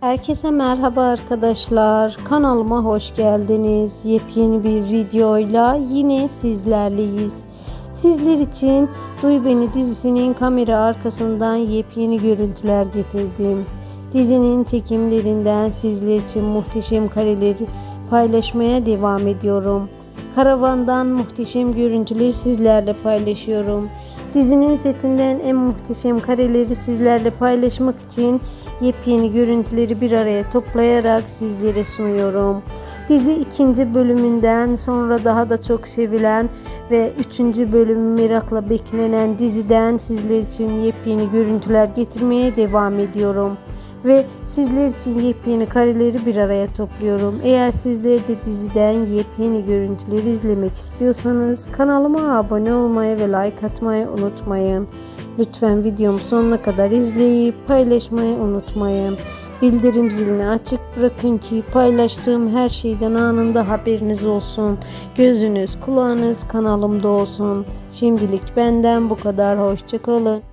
Herkese merhaba arkadaşlar. Kanalıma hoş geldiniz. Yepyeni bir videoyla yine sizlerleyiz. Sizler için Duy Beni dizisinin kamera arkasından yepyeni görüntüler getirdim. Dizinin çekimlerinden sizler için muhteşem kareleri paylaşmaya devam ediyorum. Karavandan muhteşem görüntüleri sizlerle paylaşıyorum. Dizinin setinden en muhteşem kareleri sizlerle paylaşmak için yepyeni görüntüleri bir araya toplayarak sizlere sunuyorum. Dizi ikinci bölümünden sonra daha da çok sevilen ve üçüncü bölüm merakla beklenen diziden sizler için yepyeni görüntüler getirmeye devam ediyorum ve sizler için yepyeni kareleri bir araya topluyorum. Eğer sizler de diziden yepyeni görüntüleri izlemek istiyorsanız kanalıma abone olmayı ve like atmayı unutmayın. Lütfen videomu sonuna kadar izleyip paylaşmayı unutmayın. Bildirim zilini açık bırakın ki paylaştığım her şeyden anında haberiniz olsun. Gözünüz kulağınız kanalımda olsun. Şimdilik benden bu kadar. Hoşçakalın.